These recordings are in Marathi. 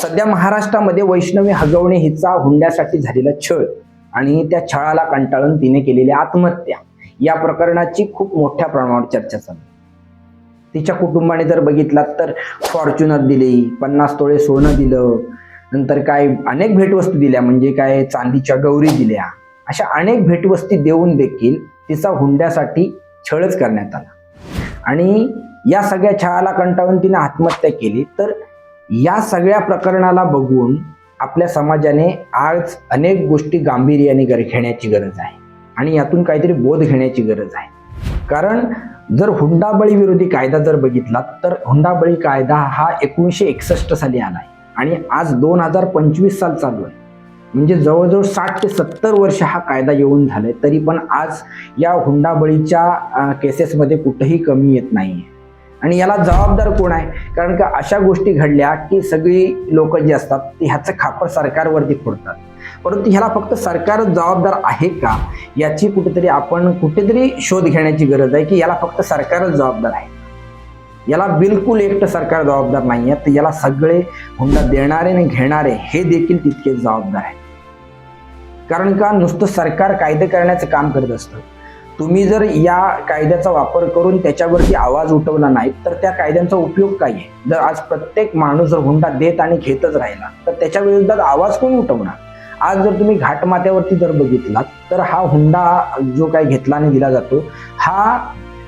सध्या महाराष्ट्रामध्ये वैष्णवी हगवणे हिचा हुंड्यासाठी झालेला छळ आणि त्या छळाला कंटाळून तिने केलेली आत्महत्या या प्रकरणाची खूप मोठ्या प्रमाणावर चर्चा चालू. तिच्या कुटुंबाने जर बघितलात तर फॉर्च्युनर दिली पन्नास तोळे सोनं दिलं नंतर काय अनेक भेटवस्तू दिल्या म्हणजे काय चांदीच्या गौरी दिल्या अशा अनेक भेटवस्ती देऊन देखील तिचा हुंड्यासाठी छळच करण्यात आला. आणि या सगळ्या छळाला कंटाळून तिने आत्महत्या केली तर या सगळ्या प्रकरणाला बघून आपल्या समाजाने आज अनेक गोष्टी गांभीर्याने गर- घेण्याची गरज आहे. आणि यातून काहीतरी बोध घेण्याची गरज आहे. कारण जर हुंडाबळी विरोधी कायदा जर बघितला तर हुंडाबळी कायदा हा एकोणीसशे एकसष्ट साली आला आहे आणि आज दोन हजार पंचवीस साल चालू आहे. म्हणजे जवळजवळ साठ ते सत्तर वर्ष हा कायदा येऊन झालाय तरी पण आज या हुंडाबळीच्या केसेसमध्ये कुठंही कमी येत नाहीये. आणि याला जबाबदार कोण आहे? कारण का अशा गोष्टी घडल्या की सगळी लोक जी असतात ती ह्याचं खापर सरकारवरती फोडतात. परंतु ह्याला फक्त सरकारच जबाबदार आहे का? याची कुठेतरी आपण कुठेतरी शोध घेण्याची गरज आहे की याला फक्त सरकारच जबाबदार आहे. याला बिलकुल एकटं सरकार जबाबदार नाही आहे तर याला सगळे हुंडा देणारे आणि घेणारे हे देखील तितकेच जबाबदार आहे कारण का? नुसतं सरकार कायदे करण्याचं काम करत असतं. तुम्ही जर या कायद्याचा वापर करून त्याच्यावरती आवाज उठवला नाही तर त्या कायद्यांचा उपयोग काय आहे? जर आज प्रत्येक माणूस जर हुंडा देत आणि घेतच राहिला तर त्याच्या विरोधात आवाज कोण उठवणार? आज जर तुम्ही घाटमाथ्यावरती जर बघितलात तर हा हुंडा जो काही घेतला आणि दिला जातो हा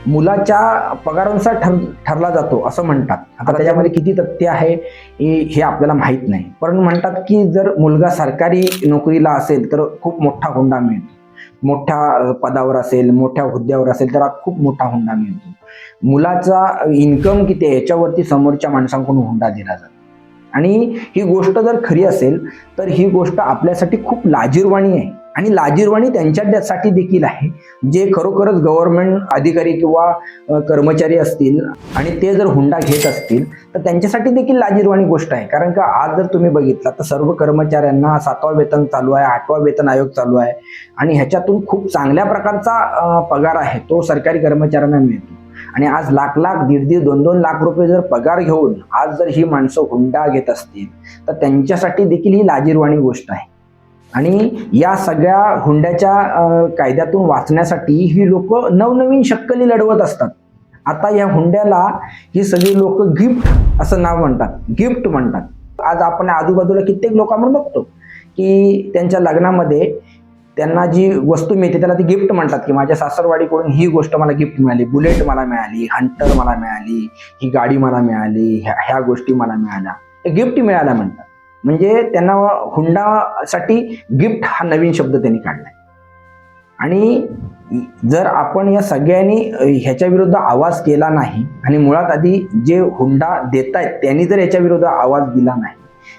मुलाच्या पगारानुसार ठर ठरला जातो असं म्हणतात. आता त्याच्यामध्ये किती तथ्य आहे हे हे आपल्याला माहीत नाही. परंतु म्हणतात की जर मुलगा सरकारी नोकरीला असेल तर खूप मोठा हुंडा मिळतो. मोठ्या पदावर असेल मोठ्या हुद्द्यावर असेल तर खूप मोठा हुंडा मिळतो. मुलाचा इन्कम किती आहे याच्यावरती समोरच्या माणसांकडून हुंडा दिला जातो. आणि ही गोष्ट जर खरी असेल तर ही गोष्ट आपल्यासाठी खूप लाजीरवाणी आहे. आणि लाजीरवाणी त्यांच्यासाठी देखील आहे. जे खरोखरच गव्हर्नमेंट अधिकारी किंवा कर्मचारी असतील आणि ते जर हुंडा घेत असतील तर त्यांच्यासाठी देखील लाजीरवाणी गोष्ट आहे. कारण का आज जर तुम्ही बघितला तर सर्व कर्मचाऱ्यांना सातवा वेतन चालू आहे आठवा वेतन आयोग चालू आहे. आणि ह्याच्यातून खूप चांगल्या प्रकारचा पगार आहे तो सरकारी कर्मचाऱ्यांना मिळतो. आणि आज लाख लाख दीड दीड दोन दोन लाख रुपये जर पगार घेऊन आज जर ही माणसं हुंडा घेत असतील तर त्यांच्यासाठी देखील ही लाजीरवाणी गोष्ट आहे. आणि या सगळ्या हुंड्याच्या कायद्यातून वाचण्यासाठी ही लोक नवनवीन शक्कली लढवत असतात. आता या हुंड्याला ही सगळी लोक गिफ्ट असं नाव म्हणतात. गिफ्ट म्हणतात. आज आपण आजूबाजूला कित्येक लोक आपण बघतो की त्यांच्या लग्नामध्ये त्यांना जी वस्तू मिळते त्याला ती गिफ्ट म्हणतात की माझ्या सासरवाडीकडून ही गोष्ट मला गिफ्ट मिळाली बुलेट मला मिळाली हंटर मला मिळाली ही गाडी मला मिळाली ह्या ह्या गोष्टी मला मिळाल्या. गिफ्ट मिळाल्या म्हणतात. म्हणजे त्यांना हुंडासाठी गिफ्ट हा नवीन शब्द त्यांनी काढलाय. आणि जर आपण या सगळ्यांनी ह्याच्या विरुद्ध आवाज केला नाही आणि मुळात आधी जे हुंडा देत आहेत त्यांनी जर याच्या विरुद्ध आवाज दिला नाही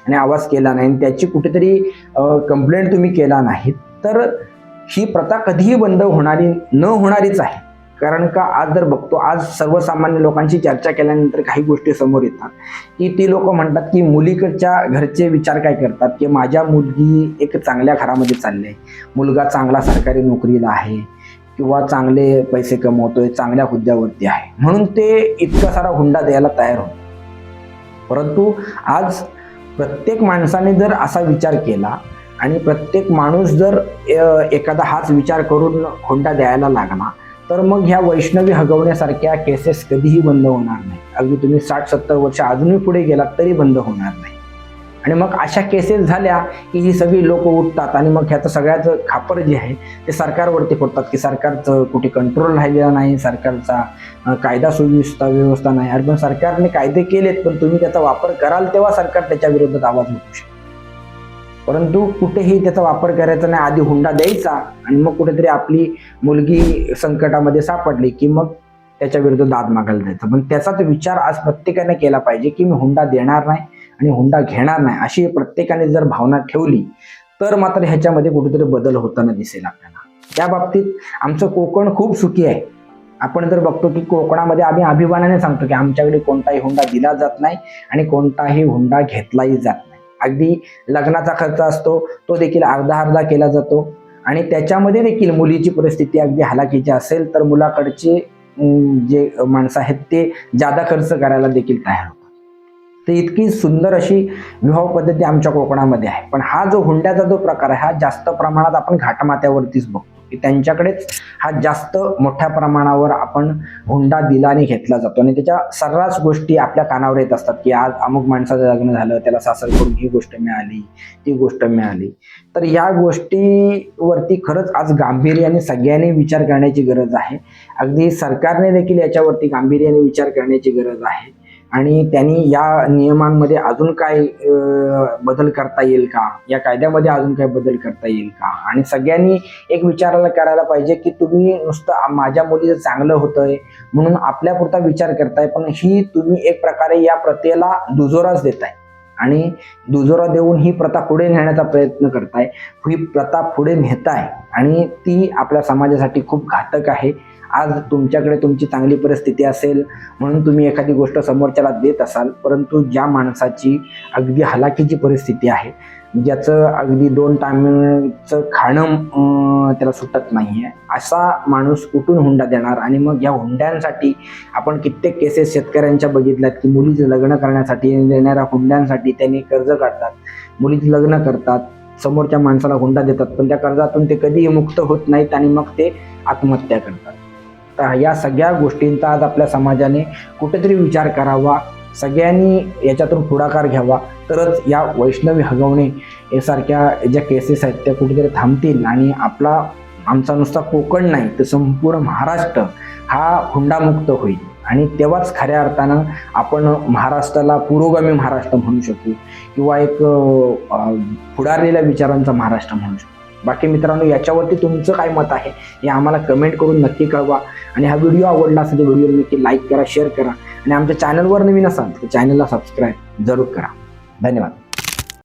आणि आवाज केला नाही आणि त्याची कुठेतरी कंप्लेंट तुम्ही केला नाही तर ही प्रथा कधीही बंद होणारी न होणारीच आहे. कारण का आज जर बघतो आज सर्वसामान्य लोकांशी चर्चा केल्यानंतर काही गोष्टी समोर येतात. की ती लोक म्हणतात की मुलीकडच्या घरचे विचार काय करतात? की माझ्या मुलगी एक चांगल्या घरामध्ये चालली आहे. मुलगा चांगला सरकारी नोकरीला आहे किंवा चांगले पैसे कमवतोय चांगल्या हुद्द्यावरती आहे. म्हणून ते इतका सारा हुंडा द्यायला तयार होतो परंतु आज प्रत्येक माणसाने जर असा विचार केला आणि प्रत्येक माणूस जर एखादा हाच विचार करून हुंडा द्यायला लागला तर मग ह्या वैष्णवी हगवण्यासारख्या केसेस कधीही बंद होणार नाही अगदी तुम्ही साठ सत्तर वर्ष अजूनही पुढे गेलात तरी बंद होणार नाही. आणि मग अशा केसेस झाल्या की ही सगळी लोक उठतात आणि मग ह्याचं सगळ्याचं खापर जे आहे ते सरकारवरती पडतात की सरकारचं कुठे कंट्रोल राहिलेला नाही सरकारचा कायदा सुव्यवस्था व्यवस्था नाही. अरे पण सरकारने कायदे केलेत पण तुम्ही त्याचा वापर कराल तेव्हा सरकार त्याच्या विरोधात आवाज उठू शकतो. परंतु कुठेही त्याचा वापर करायचा नाही आधी हुंडा द्यायचा आणि मग कुठेतरी आपली मुलगी संकटामध्ये सापडली की मग त्याच्या विरुद्ध दाद मागायला जायचं. पण त्याचाच विचार आज प्रत्येकाने केला पाहिजे की मी हुंडा देणार नाही आणि हुंडा घेणार नाही अशी प्रत्येकाने जर भावना ठेवली तर मात्र ह्याच्यामध्ये कुठेतरी बदल होताना दिसेल आपल्याला. त्या बाबतीत आमचं कोकण खूप सुखी आहे. आपण जर बघतो की कोकणामध्ये आम्ही अभिमानाने सांगतो की आमच्याकडे कोणताही हुंडा दिला जात नाही आणि कोणताही हुंडा घेतलाही जात नाही. अगदी लग्नाचा खर्च असतो तो देखील अर्धा अर्धा केला जातो. आणि त्याच्यामध्ये देखील मुलीची परिस्थिती अगदी हलाखीची असेल तर मुलाकडचे जे माणसं आहेत ते जादा खर्च करायला देखील तयार होतात. तर इतकी सुंदर अशी विवाह पद्धती आमच्या कोकणामध्ये आहे. पण हा जो हुंड्याचा जो प्रकार आहे हा जास्त प्रमाणात आपण घाटमाथ्यावरतीच बघतो. की त्यांच्याकडेच हा जास्त मोठ्या प्रमाणावर आपण हुंडा दिला आणि घेतला जातो. आणि त्याच्या सर्रास गोष्टी आपल्या कानावर येत असतात की आज अमुक माणसाचं लग्न झालं त्याला सासरकडून ही गोष्ट मिळाली ती गोष्ट मिळाली. तर या गोष्टीवरती खरंच आज गांभीर्याने सगळ्यांनी विचार करण्याची गरज आहे. अगदी सरकारने देखील याच्यावरती गांभीर्याने विचार करण्याची गरज आहे. आणि त्यांनी या नियमांमध्ये अजून काय बदल करता येईल का? या कायद्यामध्ये अजून काय बदल करता येईल का? आणि सगळ्यांनी एक विचारायला करायला पाहिजे की तुम्ही नुसतं माझ्या मुलीचं चांगलं होतंय म्हणून आपल्यापुरता विचार करताय पण ही तुम्ही एक प्रकारे या प्रथेला दुजोराच देताय. आणि दुजोरा देऊन ही प्रथा पुढे नेण्याचा प्रयत्न करताय. ही प्रथा पुढे नेताय. आणि ती आपल्या समाजासाठी खूप घातक आहे. आज तुमच्याकडे तुमची चांगली परिस्थिती असेल म्हणून तुम्ही एखादी गोष्ट समोरच्याला देत असाल परंतु ज्या माणसाची अगदी हलाखीची परिस्थिती आहे ज्याचं अगदी दोन टायमचं खाणं त्याला सुटत नाही आहे असा माणूस कुठून हुंडा देणार? आणि मग या हुंड्यांसाठी आपण कित्येक केसेस शेतकऱ्यांच्या बघितल्यात की मुलीचं लग्न करण्यासाठी देणाऱ्या हुंड्यांसाठी त्यांनी कर्ज काढतात. मुलीचं लग्न करतात समोरच्या माणसाला हुंडा देतात पण त्या कर्जातून ते कधीही मुक्त होत नाहीत आणि मग ते आत्महत्या करतात. या सगळ्या गोष्टींचा आज आपल्या समाजाने कुठेतरी विचार करावा सगळ्यांनी याच्यातून पुढाकार घ्यावा. तरच या वैष्णवी हगवणे यासारख्या ज्या केसेस आहेत त्या कुठेतरी थांबतील आणि आपला आमचा नुसता कोकण नाही तर संपूर्ण महाराष्ट्र हा हुंडामुक्त होईल. आणि तेव्हाच खऱ्या अर्थानं आपण महाराष्ट्राला पुरोगामी महाराष्ट्र म्हणू शकू किंवा एक पुढारलेल्या विचारांचा महाराष्ट्र म्हणू शकू. बाकी मित्रांनो याच्यावरती तुमचं काय मत आहे हे आम्हाला कमेंट करून नक्की कळवा. आणि हा व्हिडिओ आवडला असेल तर व्हिडिओ नक्की लाईक करा शेअर करा. आणि आमच्या चॅनलवर नवीन असाल तर चॅनलला सबस्क्राईब जरूर करा. धन्यवाद.